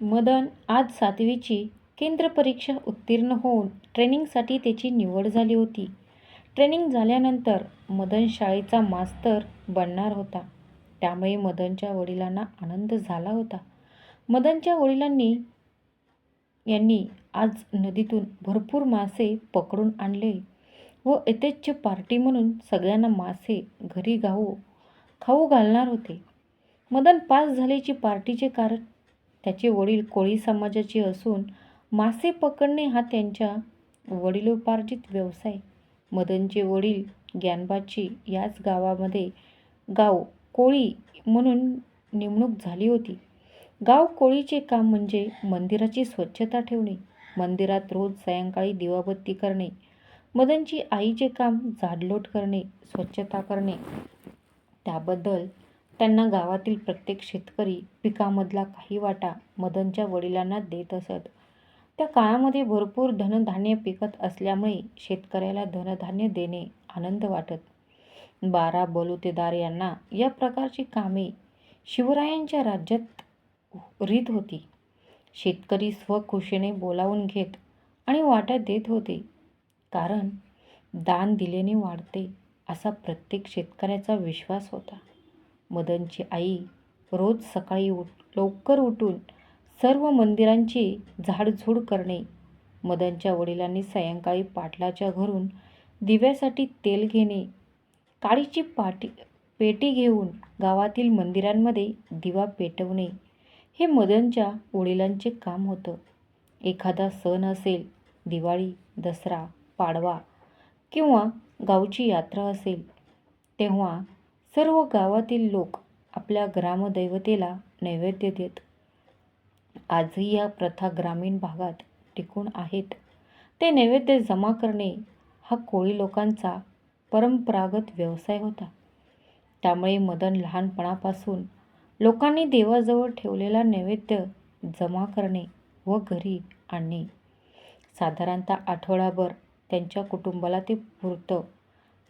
मदन आज सातवीची केंद्र परीक्षा उत्तीर्ण होऊन ट्रेनिंगसाठी त्याची निवड झाली होती. ट्रेनिंग झाल्यानंतर मदन शाळेचा मास्तर बनणार होता. त्यामुळे मदनच्या वडिलांना आनंद झाला होता. मदनच्या वडिलांनी यांनी आज नदीतून भरपूर मासे पकडून आणले व यथेच्छ पार्टी म्हणून सगळ्यांना मासे घरी गाऊ खाऊ घालणार होते. मदन पास झाल्याची पार्टीचे कारण त्याचे वडील कोळी समाजाचे असून मासे पकडणे हा त्यांच्या वडिलोपार्जित व्यवसाय. मदनचे वडील ज्ञानबाची याच गावामध्ये गाव कोळी म्हणून नेमणूक झाली होती. गाव कोळीचे काम म्हणजे मंदिराची स्वच्छता ठेवणे मंदिरात रोज सायंकाळी दिवाबत्ती करणे मदनची आईचे काम झाडलोट करणे स्वच्छता करणे. त्याबद्दल त्यांना गावातील प्रत्येक शेतकरी पिकामधला काही वाटा मदनच्या वडिलांना देत असत. त्या काळामध्ये भरपूर धनधान्य पिकत असल्यामुळे शेतकऱ्याला धनधान्य देणे आनंद वाटत. बारा बलुतेदार यांना या प्रकारची कामे शिवरायांच्या राज्यात रीत होती. शेतकरी स्वखुशीने बोलावून घेत आणि वाट्या देत होते. कारण दान दिल्याने वाढते असा प्रत्येक शेतकऱ्याचा विश्वास होता. मदनची आई रोज सकाळी उठ लवकर उठून सर्व मंदिरांची झाडझूड करणे. मदनच्या वडिलांनी सायंकाळी पाटलाच्या घरून दिव्यासाठी तेल घेणे. काळीची पाटी पेटी घेऊन गावातील मंदिरांमध्ये दिवा पेटवणे हे मदनच्या वडिलांचे काम होतं. एखादा सण असेल दिवाळी दसरा पाडवा किंवा गावची यात्रा असेल तेव्हा सर्व गावातील लोक आपल्या ग्रामदैवतेला नैवेद्य देत. आजही या प्रथा ग्रामीण भागात टिकून आहेत. ते नैवेद्य जमा करणे हा कोळी लोकांचा परंपरागत व्यवसाय होता. त्यामुळे मदन लहानपणापासून लोकांनी देवाजवळ ठेवलेला नैवेद्य जमा करणे व घरी आणणे. साधारणतः आठवडाभर त्यांच्या कुटुंबाला ते पुरतं.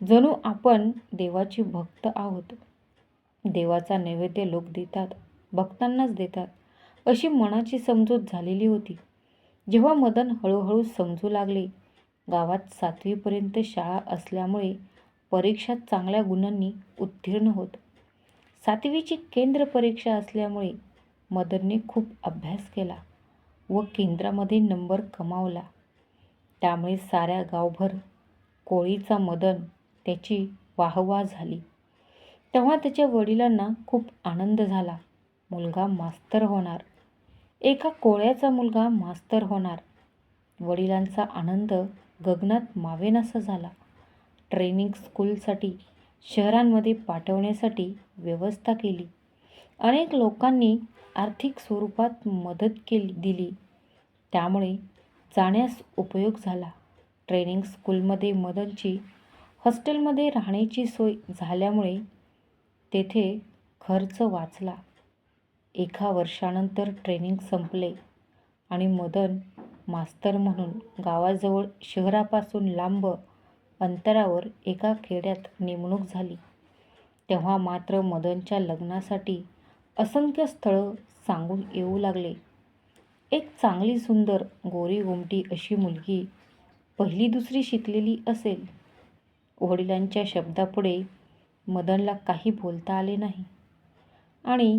जणू आपण देवाची भक्त आहोत. देवाचा नैवेद्य लोक देतात भक्तांनाच देतात अशी मनाची समजूत झालेली होती. जेव्हा मदन हळूहळू समजू लागले गावात सातवीपर्यंत शाळा असल्यामुळे परीक्षा चांगल्या गुणांनी उत्तीर्ण होत. सातवीची केंद्र परीक्षा असल्यामुळे मदनने खूप अभ्यास केला व केंद्रामध्ये नंबर कमावला. त्यामुळे साऱ्या गावभर कोळीचा मदन त्याची वाहवा झाली. तेव्हा त्याच्या वडिलांना खूप आनंद झाला. मुलगा मास्तर होणार. एका कोळ्याचा मुलगा मास्तर होणार. वडिलांचा आनंद गगनात मावेनासा झाला. ट्रेनिंग स्कूलसाठी शहरांमध्ये पाठवण्यासाठी व्यवस्था केली. अनेक लोकांनी आर्थिक स्वरूपात मदत केली दिली. त्यामुळे जाण्यास उपयोग झाला. ट्रेनिंग स्कूलमध्ये मदनची हॉस्टेलमध्ये राहण्याची सोय झाल्यामुळे तेथे खर्च वाचला. एका वर्षानंतर ट्रेनिंग संपले आणि मदन मास्तर म्हणून गावाजवळ शहरापासून लांब अंतरावर एका खेड्यात नेमणूक झाली. तेव्हा मात्र मदनच्या लग्नासाठी असंख्य स्थळं सांगून येऊ लागले. एक चांगली सुंदर गोरी गोमटी अशी मुलगी पहिली दुसरी शिकलेली असेल. वडिलांच्या शब्दापुढे मदनला काही बोलता आले नाही. आणि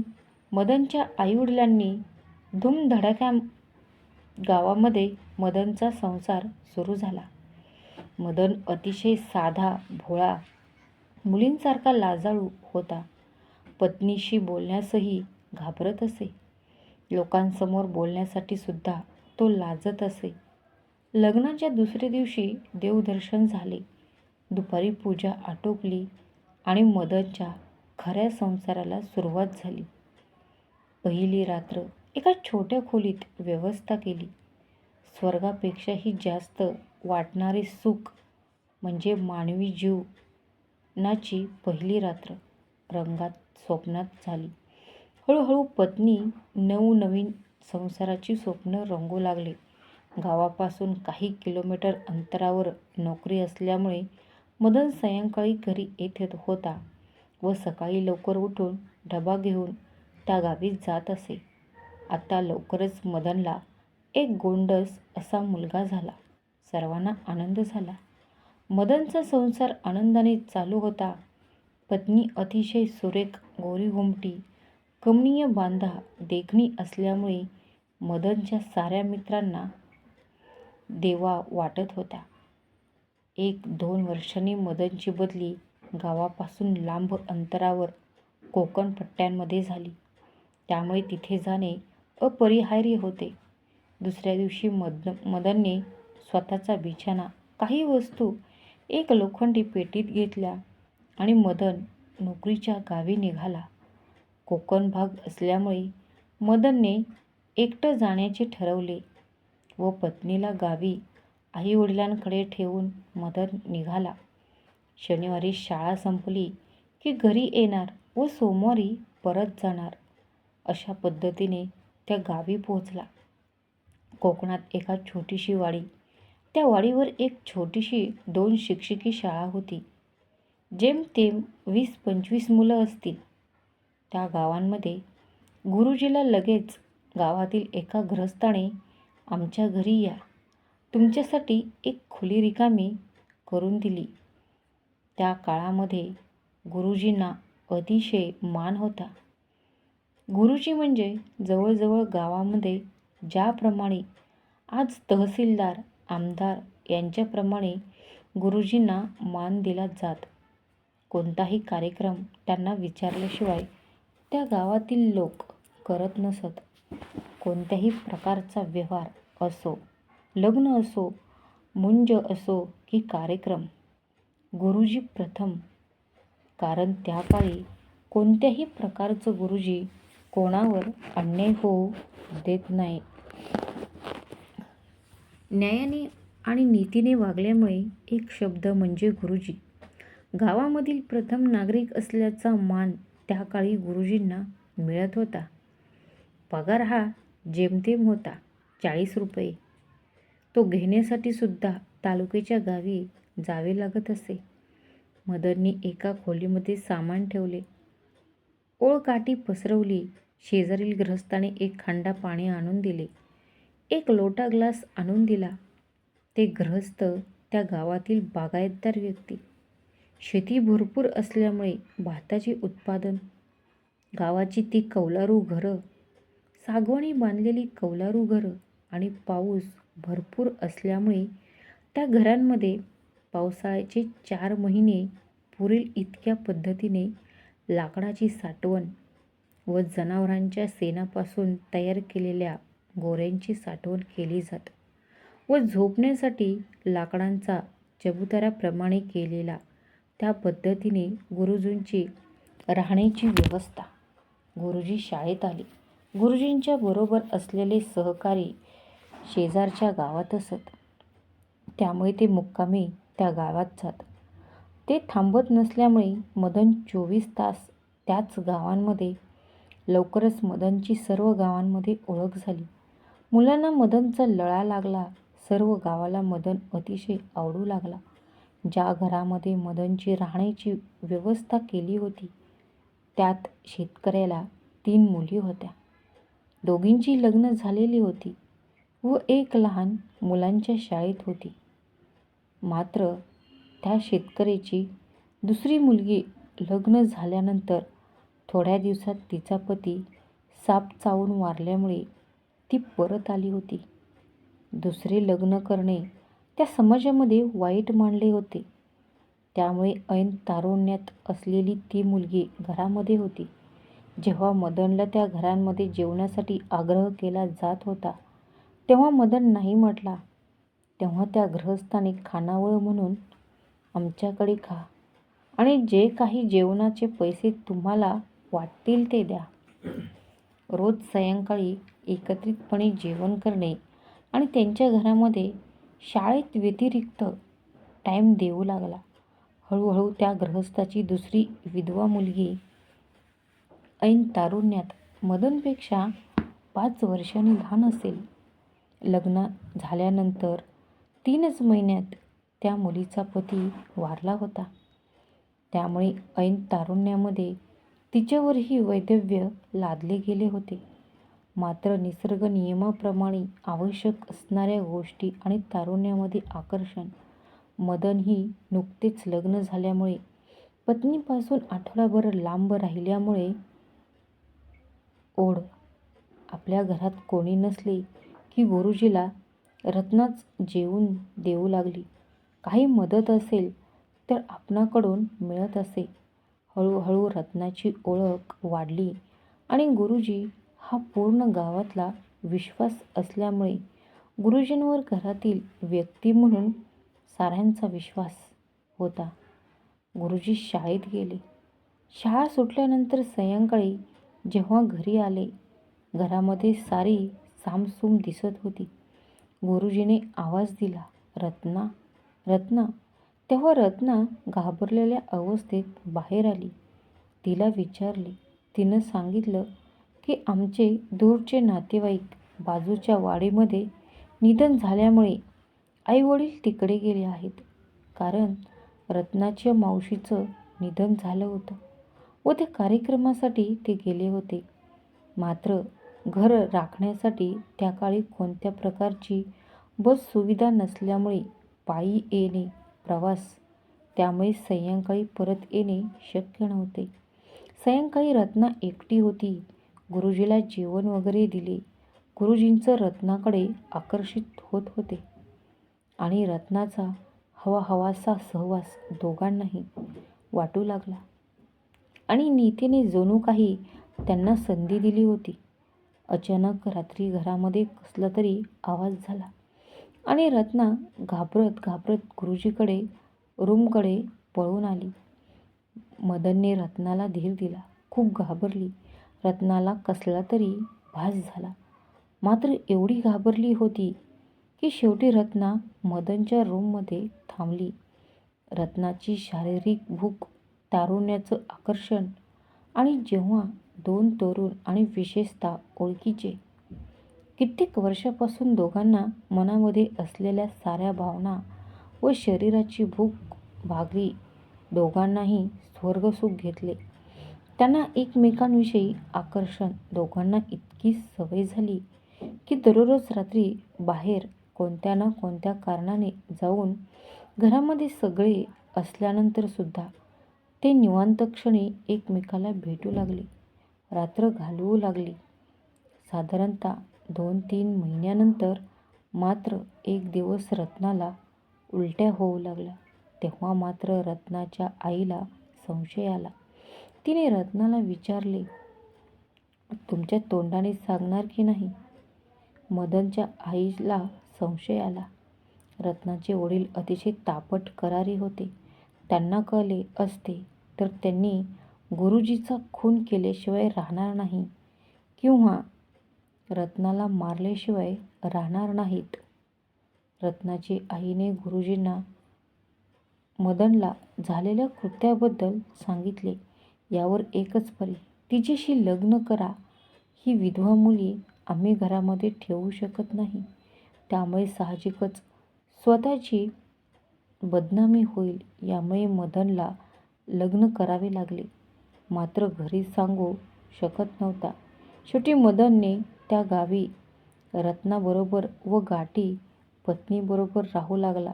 मदनच्या आईवडिलांनी धूमधडाक्या गावामध्ये मदनचा संसार सुरू झाला. मदन अतिशय साधा भोळा मुलींसारखा लाजाळू होता. पत्नीशी बोलण्यासही घाबरत असे. लोकांसमोर बोलण्यासाठी सुद्धा तो लाजत असे. लग्नाच्या दुसऱ्या दिवशी देवदर्शन झाले. दुपारी पूजा आटोपली आणि मदनच्या खऱ्या संसाराला सुरुवात झाली. पहिली रात्र एका छोट्या खोलीत व्यवस्था केली. स्वर्गापेक्षाही जास्त वाटणारे सुख म्हणजे मानवी जीवनाची पहिली रात्र रंगात स्वप्नात झाली. हळूहळू पत्नी नवनवीन संसाराची स्वप्न रंगू लागले. गावापासून काही किलोमीटर अंतरावर नोकरी असल्यामुळे मदन सायंकाळी घरी येत होता व सकाळी लवकर उठून डबा घेऊन त्या गावी जात असे. आता लवकरच मदनला एक गोंडस असा मुलगा झाला. सर्वांना आनंद झाला. मदनचा संसार आनंदाने चालू होता. पत्नी अतिशय सुरेख गोरीगोमटी कमनीय बांधा देखणी असल्यामुळे मदनच्या साऱ्या मित्रांना देवा वाटत होता एक दोन वर्षांनी मदनची बदली गावापासून लांब अंतरावर कोकण पट्ट्यांमध्ये झाली. त्यामुळे तिथे जाणे अपरिहार्य होते. दुसऱ्या दिवशी मद मदनने स्वतःचा बिछाना काही वस्तू एक लोखंडी पेटीत घेतल्या आणि मदन नोकरीच्या गावी निघाला. कोकण भाग असल्यामुळे मदनने एकटं जाण्याचे ठरवले व पत्नीला गावी आईवडिलांकडे ठेवून मदन निघाला. शनिवारी शाळा संपली की घरी येणार व सोमवारी परत जाणार. अशा पद्धतीने त्या गावी पोहोचला. कोकणात एका छोटीशी वाडी. त्या वाडीवर एक छोटीशी दोन शिक्षकी शाळा होती. जेमतेम वीस पंचवीस मुलं असतील. त्या गावांमध्ये गुरुजीला लगेच गावातील एका ग्रस्ताने आमच्या घरी या. तुमच्यासाठी एक खुली रिकामी करून दिली. त्या काळामध्ये गुरुजींना अतिशय मान होता. गुरुजी म्हणजे जवळजवळ गावामध्ये ज्याप्रमाणे आज तहसीलदार आमदार यांच्याप्रमाणे गुरुजींना मान दिला जात. कोणताही कार्यक्रम त्यांना विचारल्याशिवाय त्या गावातील लोक करत नसत. कोणत्याही प्रकारचा व्यवहार असो लग्न असो मुंज असो की कार्यक्रम गुरुजी प्रथम. कारण त्या काळी कोणत्याही प्रकारचं गुरुजी कोणावर अन्याय होऊ देत नाही. न्यायाने आणि नीतीने वागल्यामुळे एक शब्द म्हणजे गुरुजी. गावामधील प्रथम नागरिक असल्याचा मान त्या काळी गुरुजींना मिळत होता. पगार हा जेमतेम होता चाळीस रुपये. तो घेण्यासाठी सुद्धा तालुक्याच्या गावी जावे लागत असे. मदरनी एका खोलीमध्ये सामान ठेवले. ओळकाठी पसरवली. शेजारील ग्रस्ताने एक खांडा पाणी आणून दिले. एक लोटा ग्लास आणून दिला. ते ग्रहस्थ त्या गावातील बागायतदार व्यक्ती. शेती भरपूर असल्यामुळे भाताचे उत्पादन गावाची ती कौलारू घरं सागवानी बांधलेली कौलारू घरं आणि पाऊस भरपूर असल्यामुळे त्या घरांमध्ये पावसाळ्याचे चार महिने पुरेल इतक्या पद्धतीने लाकडाची साठवण व जनावरांच्या शेणापासून तयार केलेल्या गोऱ्यांची साठवण केली जात व झोपण्यासाठी लाकडांचा चबुतऱ्याप्रमाणे केलेला त्या पद्धतीने गुरुजींची राहण्याची व्यवस्था. गुरुजी शाळेत आले. गुरुजींच्या बरोबर असलेले सहकारी शेजारच्या गावात असत. त्यामुळे ते मुक्कामी त्या गावात जात. ते थांबत नसल्यामुळे मदन चोवीस तास त्याच गावांमध्ये लवकरच मदनची सर्व गावांमध्ये ओळख झाली. मुलांना मदनचा लळा लागला सर्व गावाला मदन अतिशय आवडू लागला. ज्या घरामध्ये मदनची राहण्याची व्यवस्था केली होती त्यात शेतकऱ्याला तीन मुली होत्या. दोघींची लग्न झालेली होती. व एक लहान मुलांच्या शाळेत होती. मात्र त्या शेतकऱ्याची दुसरी मुलगी लग्न झाल्यानंतर थोड्या दिवसात तिचा पती साप चावून वारल्यामुळे ती परत आली होती. दुसरे लग्न करणे त्या समाजामध्ये वाईट मानले होते. त्यामुळे ऐन तारुण्यात असलेली ती मुलगी घरामध्ये होती. जेव्हा मदनला त्या घरांमध्ये जेवणासाठी आग्रह केला जात होता तेव्हा मदन नाही म्हटला. तेव्हा त्या गृहस्थाने खानावळ म्हणून आमच्याकडे खा आणि जे काही जेवणाचे पैसे तुम्हाला वाटतील ते द्या. रोज सायंकाळी एकत्रितपणे जेवण करणे आणि त्यांच्या घरामध्ये शाळेत व्यतिरिक्त टाईम देऊ लागला. हळूहळू त्या गृहस्थाची दुसरी विधवा मुलगी ऐन तारुण्यात मदनपेक्षा पाच वर्षांनी लहान असेल. लग्न झाल्यानंतर तीनच महिन्यात त्या मुलीचा पती वारला होता. त्यामुळे ऐन तारुण्यामध्ये तिच्यावरही वैधव्य लादले गेले होते. मात्र निसर्ग नियमाप्रमाणे आवश्यक असणाऱ्या गोष्टी आणि तारुण्यामध्ये आकर्षण मदनही नुकतेच लग्न झाल्यामुळे पत्नीपासून आठवडाभर लांब राहिल्यामुळे ओढ आपल्या घरात कोणी नसले की गुरुजीला रत्नाच जेवून देऊ लागली. काही मदत असेल तर आपणाकडून मिळत असे. हळूहळू रत्नाची ओळख वाढली आणि गुरुजी हा पूर्ण गावातला विश्वास असल्यामुळे गुरुजींवर घरातील व्यक्ती म्हणून साऱ्यांचा विश्वास होता. गुरुजी शाळेत गेले. शाळा सुटल्यानंतर सायंकाळी जेव्हा घरी आले घरामध्ये सारी सामसूम दिसत होती. गुरुजीने आवाज दिला रत्ना रत्ना. तेव्हा रत्ना घाबरलेल्या अवस्थेत बाहेर आली. तिला विचारले तिनं सांगितलं की आमचे दूरचे नातेवाईक बाजूच्या वाडीमध्ये निधन झाल्यामुळे आईवडील तिकडे गेले आहेत. कारण रत्नाच्या मावशीचं निधन झालं होतं. व त्या कार्यक्रमासाठी ते गेले होते. मात्र घर राखण्यासाठी त्या काळी कोणत्या प्रकारची बस सुविधा नसल्यामुळे पायी येणे प्रवास त्यामुळे सायंकाळी परत येणे शक्य नव्हते. सायंकाळी रत्ना एकटी होती. गुरुजीला जेवण वगैरे दिले. गुरुजींचं रत्नाकडे आकर्षित होत होते. आणि रत्नाचा हवा हवासा सहवास दोघांनाही वाटू लागला. आणि नीतीने जणू काही त्यांना संधी दिली होती. अचानक रात्री घरामध्ये कसला तरी आवाज झाला आणि रत्ना घाबरत घाबरत गुरुजीकडे रूमकडे पळून आली. मदनने रत्नाला धीर दिला. खूप घाबरली. रत्नाला कसला तरी भास झाला. मात्र एवढी घाबरली होती की शेवटी रत्ना मदनच्या रूममध्ये थांबली. रत्नाची शारीरिक भूक तारुण्याचं आकर्षण आणि जेव्हा दोन तरुण आणि विशेषतः ओळखीचे. कित्येक वर्षापासून दोघांना मनामध्ये असलेल्या साऱ्या भावना व शरीराची भूक भागली. दोघांनाही स्वर्गसुख घेतले. त्यांना एकमेकांविषयी आकर्षण. दोघांना इतकी सवय झाली की दररोज रात्री बाहेर कोणत्या ना कोणत्या कारणाने जाऊन घरामध्ये सगळे असल्यानंतरसुद्धा ते निवांत क्षणी एकमेकाला भेटू लागले. रात्र घालवू लागली. साधारणतः दोन तीन महिन्यानंतर मात्र एक दिवस रत्नाला उलट्या होऊ लागल्या. तेव्हा मात्र रत्नाच्या आईला संशय आला. तिने रत्नाला विचारले तुमच्या तोंडाने सांगणार की नाही? मदनच्या आईला संशय आला. रत्नाचे वडील अतिशय तापट करारी होते. त्यांना कळले असते तर त्यांनी गुरुजीचा खून केल्याशिवाय राहणार नाही किंवा रत्नाला मारल्याशिवाय राहणार नाहीत. रत्नाची आईने गुरुजींना मदनला झालेल्या कृत्याबद्दल सांगितले. यावर एकच परी तिच्याशी लग्न करा. ही विधवा मुली आम्ही घरामध्ये ठेवू शकत नाही. त्यामुळे साहजिकच स्वतःची बदनामी होईल. यामुळे मदनला लग्न करावे लागले. मात्र घरी सांगू शकत नव्हता. शेवटी मदनने त्या गावी रत्नाबरोबर व गाठी पत्नीबरोबर राहू लागला.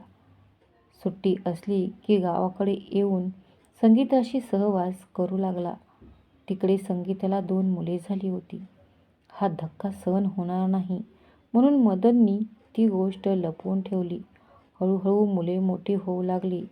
सुट्टी असली की गावाकडे येऊन संगीताशी सहवास करू लागला. तिकडे संगीताला दोन मुले झाली होती. हा धक्का सहन होणार नाही. म्हणून मदननी ती गोष्ट लपवून ठेवली. हळूहळू मुले मोठी होऊ लागली.